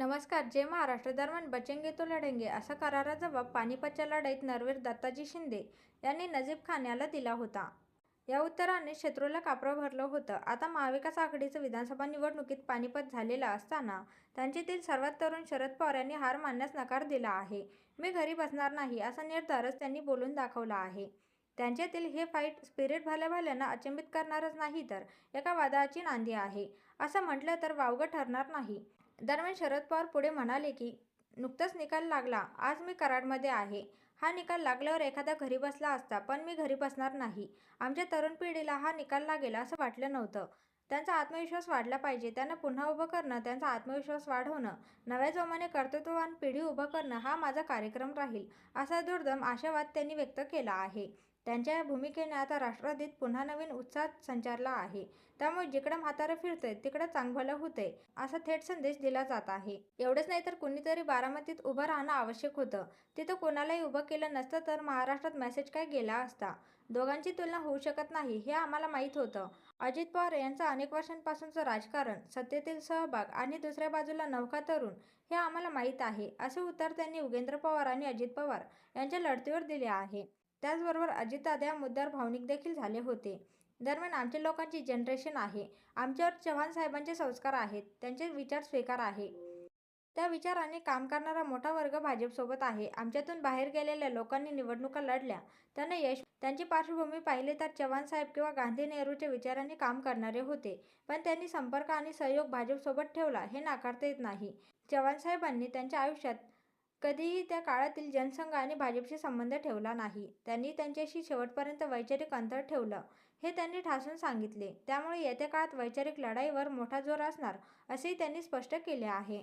नमस्कार जय महाराष्ट्र. दरम्यान बचेंगे तो लढेंगे. असा करारा जबाब पानिपतच्या लढाईत नरवीर दत्ताजी शिंदे यांनी नजीब खान याला दिला होता. या उत्तराने शत्रूला कापरं भरलं होतं. आता महाविकास आघाडीचं विधानसभा निवडणुकीत पानिपत झालेलं असताना त्यांच्यातील सर्वात तरुण शरद पवार यांनी हार मानण्यास नकार दिला आहे. मी घरी बसणार नाही असा निर्धारच त्यांनी बोलून दाखवला आहे. त्यांच्यातील हे फाईट स्पिरिट भल्याभल्यानं अचंबित करणारच नाही तर एका वादाची नांदी आहे असं म्हटलं तर वावगं ठरणार नाही. दरम्यान शरद पवार पुढे म्हणाले की नुकताच निकाल लागला. आज मी कराडमध्ये आहे. हा निकाल लागल्यावर एखादा घरी बसला असता पण मी घरी बसणार नाही. आमच्या तरुण पिढीला हा निकाल लागेल असं वाटलं नव्हतं. त्यांचा आत्मविश्वास वाढला पाहिजे. त्यांना पुन्हा उभं करणं त्यांचा आत्मविश्वास वाढवणं नव्या जोमाने कर्तृत्ववान पिढी उभं करणं हा माझा कार्यक्रम राहील असा दुर्दम आशावाद त्यांनी व्यक्त केला आहे. त्यांच्या या भूमिकेने आता राष्ट्रवादीत पुन्हा नवीन उत्साह संचारला आहे. त्यामुळे जिकडं म्हातारं फिरतंय तिकडं चांगभलं होतंय असा थेट संदेश दिला जात आहे. एवढंच नाही तर कुणीतरी बारामतीत उभं राहणं आवश्यक होतं. तिथं कोणालाही उभं केलं नसतं तर महाराष्ट्रात मेसेज काय गेला असता? दोघांची तुलना होऊ शकत नाही हे आम्हाला माहीत होतं. अजित पवार यांचं अनेक वर्षांपासूनचं राजकारण सत्तेतील सहभाग आणि दुसऱ्या बाजूला नौका तरुण हे आम्हाला माहीत आहे असे उत्तर त्यांनी उगेंद्र पवार आणि अजित पवार यांच्या लढतीवर दिले आहे. त्याचबरोबर अजितदादा मुद्दार भावनिक देखील झाले होते. दरम्यान आमच्या लोकांची जनरेशन आहे. आमच्यावर चव्हाण साहेबांचे संस्कार आहेत. त्यांचे विचार स्वीकार आहे. त्या विचाराने काम करणारा मोठा वर्ग भाजपसोबत आहे. आमच्यातून बाहेर गेलेल्या लोकांनी निवडणुका लढल्या. त्यांना यश त्यांची पार्श्वभूमी पाहिली तर चव्हाण साहेब किंवा गांधी नेहरूच्या विचारांनी काम करणारे होते. पण त्यांनी संपर्क आणि सहयोग भाजपसोबत ठेवला हे नाकारता येत नाही. चव्हाण साहेबांनी त्यांच्या आयुष्यात कधीही त्या काळातील जनसंघ आणि भाजपशी संबंध ठेवला नाही. त्यांनी त्यांच्याशी शेवटपर्यंत वैचारिक अंतर ठेवलं हे त्यांनी ठासून सांगितले. त्यामुळे येत्या काळात वैचारिक लढाईवर मोठा जोर असणार असेही त्यांनी स्पष्ट केले आहे.